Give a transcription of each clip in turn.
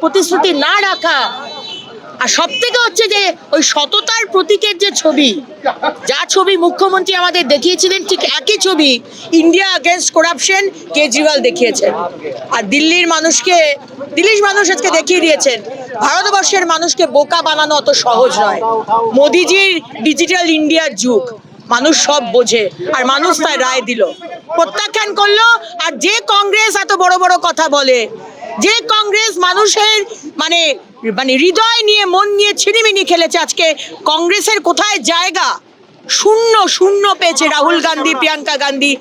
প্রতিশ্রুতি না রাখা। আর সব থেকে হচ্ছে যে ওই সততার প্রতীকের যে ছবি, যা ছবি মুখ্যমন্ত্রী আমাদের দেখিয়েছিলেন, ঠিক একই ছবি ইন্ডিয়া অ্যাগেনস্ট করাপশন কেজরিওয়াল দেখিয়েছেন। আর দিল্লির মানুষকে, দিল্লির মানুষ আজকে দেখিয়ে দিয়েছেন। ভারতবর্ষের মানুষকে বোকা বানানো অত সহজ নয়। মোদিজির ডিজিটাল ইন্ডিয়ার যুগ, মানুষ সব বোঝে, আর মানুষ তার রায় দিল। প্রত্যাখ্যান করল, আর যে কংগ্রেস এত বড় বড় কথা বলে, যে কংগ্রেস মানুষের মানে মানে হৃদয় নিয়ে, মন নিয়ে ছিনিমিনি খেলেছে আজকে, কংগ্রেসের কোথায় জায়গা? শূন্য শূন্য পেয়েছে রাহুল গান্ধী, প্রিয়াঙ্কা গান্ধী,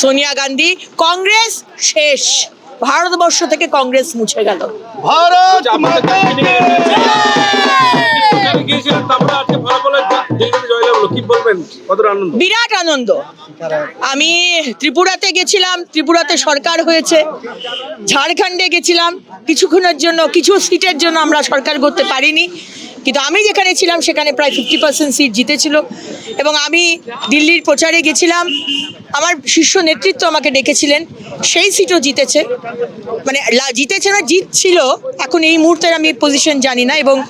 সোনিয়া গান্ধী, কংগ্রেস শেষ। ভারতবর্ষ থেকে কংগ্রেস মুছে গেল। ভারত বিরাট আনন্দ। আমি ত্রিপুরাতে গেছিলাম ত্রিপুরাতে সরকার হয়েছে। ঝাড়খণ্ডে গেছিলাম। কিছুক্ষণের জন্য কিছু সিটের জন্য আমরা সরকার করতে পারিনি। কিন্তু আমি যেখানে ছিলাম সেখানে প্রায় ফিফটি পার্সেন্ট সিট জিতেছিল। এবং আমি দিল্লির প্রচারে গেছিলাম। আমার শীর্ষ নেতৃত্ব আমাকে ডেকেছিলেন। সেই সিটও জিতেছে। মানে জিতেছে না, জিতছিল। এখন এই মুহূর্তে আমি পজিশন জানি না এবং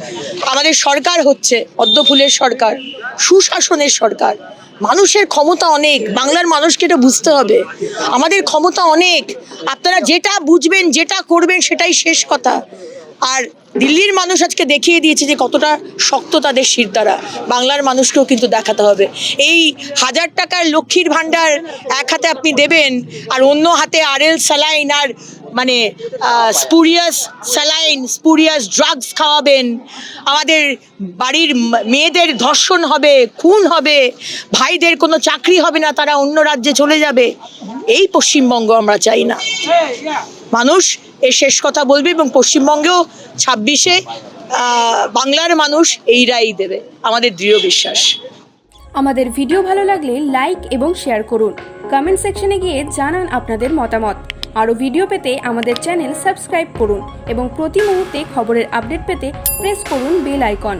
আমাদের সরকার হচ্ছে পদ্মফুলের সরকার, সুশাসনের সরকার। মানুষের ক্ষমতা অনেক, বাংলার মানুষকে এটা বুঝতে হবে। আমাদের ক্ষমতা অনেক। আপনারা যেটা বুঝবেন, যেটা করবেন, সেটাই শেষ কথা। আর দিল্লির মানুষ আজকে দেখিয়ে দিয়েছে যে কতটা শক্ত তাদের শিরদারা বাংলার মানুষকেও কিন্তু দেখাতে হবে। এই হাজার টাকার লক্ষ্মীর ভাণ্ডার এক হাতে আপনি দেবেন আর অন্য হাতে আরএল স্যালাইন আর মানে স্পুরিয়াস স্যালাইন, স্পুরিয়াস ড্রাগস খাওয়াবেন। আমাদের বাড়ির মেয়েদের ধর্ষণ হবে, খুন হবে, ভাইদের কোনো চাকরি হবে না, তারা অন্য রাজ্যে চলে যাবে। এই পশ্চিমবঙ্গ আমরা চাই না। মানুষ এর শেষ কথা বলবে এবং পশ্চিমবঙ্গেও ছাব্বিশে বাংলার মানুষ এই রায়ই দেবে, আমাদের দৃঢ় বিশ্বাস। আমাদের ভিডিও ভালো লাগলে লাইক এবং শেয়ার করুন। কমেন্ট সেকশনে গিয়ে জানান আপনাদের মতামত। আরও ভিডিও পেতে আমাদের চ্যানেল সাবস্ক্রাইব করুন এবং প্রতি মুহূর্তে খবরের আপডেট পেতে প্রেস করুন বেল আইকন